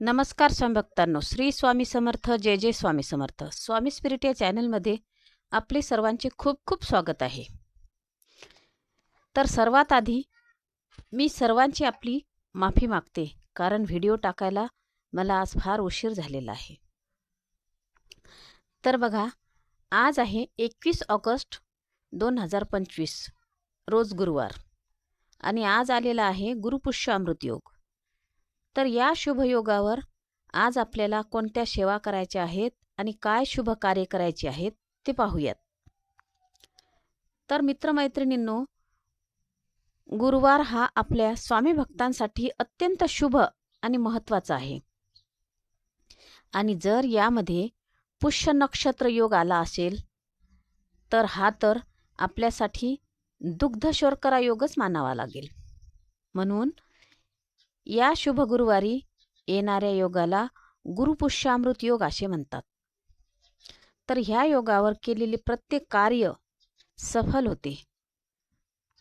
नमस्कार स्वामी भक्तांनो श्री स्वामी समर्थ जय जय स्वामी समर्थ. स्वामी स्पिरिट या चॅनलमध्ये आपले सर्वांचे खूप खूप स्वागत आहे. तर सर्वात आधी मी सर्वांची आपली माफी मागते कारण व्हिडिओ टाकायला मला आज फार उशीर झालेला आहे. तर बघा आज आहे एकवीस ऑगस्ट दोन हजार पंचवीस रोज गुरुवार. आणि आज आलेला आहे गुरुपुष्य अमृतयोग तर या शुभयोगावर आज आपल्याला कोणत्या सेवा करायच्या आहेत आणि काय शुभ कार्य करायचे आहेत ते पाहूयात. तर मित्रमैत्रिणींनो गुरुवार हा आपल्या स्वामी भक्तांसाठी अत्यंत शुभ आणि महत्त्वाचा आहे. आणि जर यामध्ये पुष्य नक्षत्र योग आला असेल तर हा तर आपल्यासाठी दुग्ध शर्करा योगच मानावा लागेल. म्हणून या शुभ गुरुवारी येणाऱ्या योगाला गुरुपुष्यामृत योग असे म्हणतात. तर ह्या योगावर केलेले प्रत्येक कार्य सफल होते.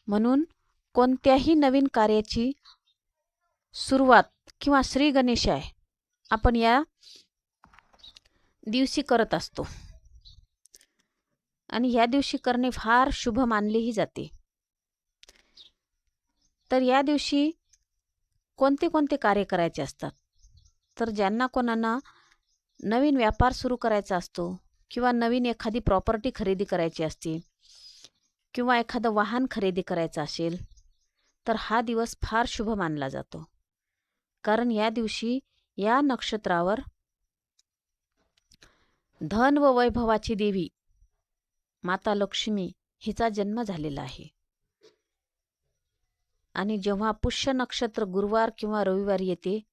म्हणून कोणत्याही नवीन कार्याची सुरुवात किंवा श्री गणेशाय आपण या दिवशी करत असतो. आणि ह्या दिवशी करणे फार शुभ मानलेही जाते. तर या दिवशी कोणते कोणते कार्य करायचे असतात? तर ज्यांना कोणांना नवीन व्यापार सुरू करायचा असतो किंवा नवीन एखादी प्रॉपर्टी खरेदी करायची असते किंवा एखादं वाहन खरेदी करायचं असेल तर हा दिवस फार शुभ मानला जातो. कारण या दिवशी या नक्षत्रावर धन व वैभवाची देवी माता लक्ष्मी हिचा जन्म झालेला आहे. आणि जेव्हा पुष्य नक्षत्र गुरुवार किंवा रविवारी येते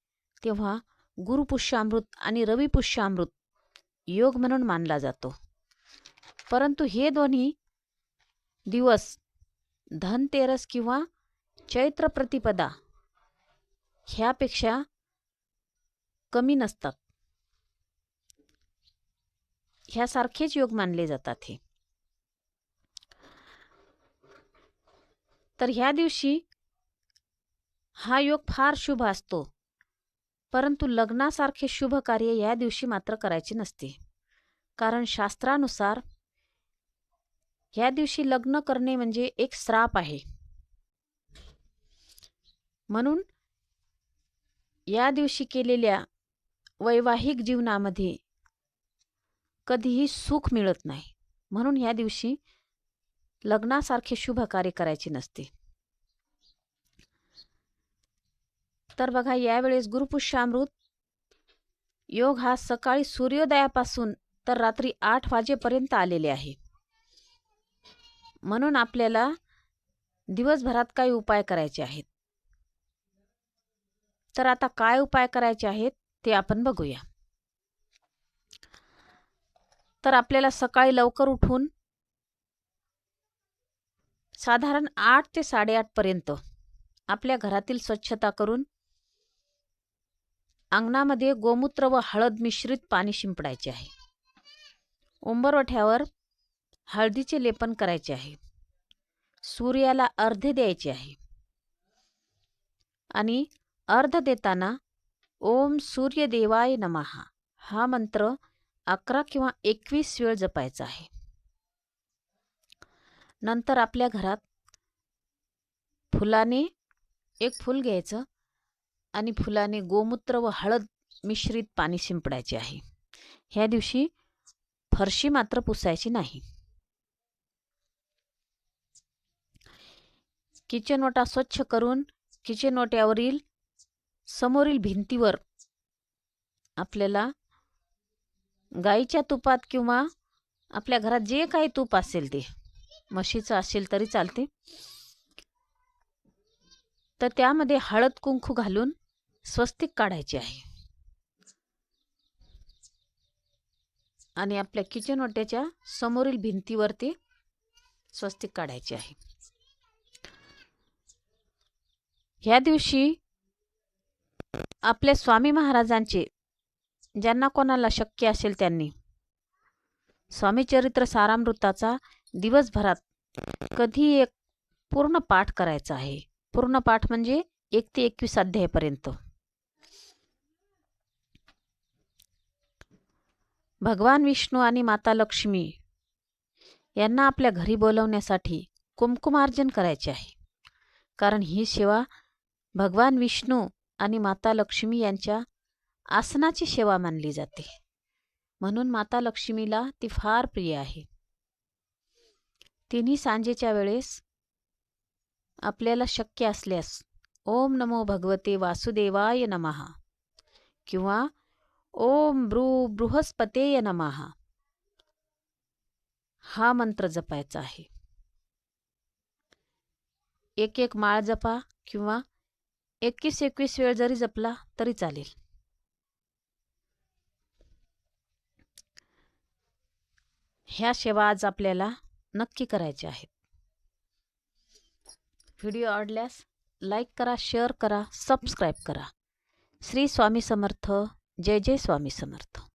तेव्हा गुरुपुष्यामृत आणि रविपुष्यामृत योग म्हणून मानला जातो. परंतु हे दोन्ही दिवस धनतेरस किंवा चैत्र प्रतिपदा ह्यापेक्षा कमी नसतात. ह्यासारखेच योग मानले जातात हे. तर ह्या दिवशी हा योग फार शुभ असतो. परंतु लग्नासारखे शुभ कार्य या दिवशी मात्र करायचे नसते. कारण शास्त्रानुसार ह्या दिवशी लग्न करणे म्हणजे एक श्राप आहे. म्हणून या दिवशी केलेल्या वैवाहिक जीवनामध्ये कधीही सुख मिळत नाही. म्हणून ह्या दिवशी लग्नासारखे शुभ कार्य करायचे नसते. तर बघा यावेळेस गुरुपुष्यामृत योग हा सकाळी सूर्योदयापासून तर रात्री आठ वाजेपर्यंत आलेले आहे. म्हणून आपल्याला दिवसभरात काही उपाय करायचे आहेत. तर आता काय उपाय करायचे आहेत ते आपण बघूया. तर आपल्याला सकाळी लवकर उठून साधारण आठ ते साडेआठपर्यंत आपल्या घरातील स्वच्छता करून अंगणामध्ये गोमूत्र व हळद मिश्रित पाणी शिंपडायचे आहे. उंबरवठ्यावर हळदीचे लेपन करायचे आहे. सूर्याला अर्धे द्यायचे आहे. आणि अर्ध देताना ओम सूर्यदेवाय नमहा हा मंत्र अकरा किंवा एकवीस वेळ जपायचा आहे. नंतर आपल्या घरात फुलाने एक फूल घ्यायचं. आणि फुलाने गोमूत्र व हळद मिश्रित पाणी शिंपडायचे आहे. ह्या दिवशी फरशी मात्र पुसायची नाही. किचन ओटा स्वच्छ करून किचन ओट्यावरील समोरील भिंतीवर आपल्याला गाईच्या तुपात किंवा आपल्या घरात जे काही तूप असेल ते म्हशीचं असेल तरी चालते. तर त्यामध्ये हळद कुंकू घालून स्वस्तिक काढायची आहे. आणि आपल्या किचन ओट्याच्या समोरील भिंतीवरती स्वस्तिक काढायची आहे. ह्या दिवशी आपल्या स्वामी महाराजांचे ज्यांना कोणाला शक्य असेल त्यांनी स्वामी चरित्र सारामृताचा दिवसभरात कधी एक पूर्ण पाठ करायचा आहे. पूर्ण पाठ म्हणजे एक ते एकवीस अध्यायापर्यंत. भगवान विष्णू आणि माता लक्ष्मी यांना आपल्या घरी बोलवण्यासाठी कुमकुमार्जन करायचे आहे. कारण ही सेवा भगवान विष्णू आणि माता लक्ष्मी यांच्या आसनाची सेवा मानली जाते. म्हणून माता लक्ष्मीला ती फार प्रिय आहे. तिन्ही सांजेच्या वेळेस आपल्याला शक्य असल्यास ओम नमो भगवते वासुदेवाय नमहा किंवा ओम ब्रू बृहस्पतेय नमहा हा मंत्र जपायचा आहे. एक एक माळ जपा किंवा एकवीस एकवीस वेळ जरी जपला तरी चालेल. ह्या सेवा आज आपल्याला नक्की करायच्या आहेत. व्हिडिओ आवडल्यास लाईक करा शेअर करा सबस्क्राईब करा. श्री स्वामी समर्थ. जय जय स्वामी समर्थ.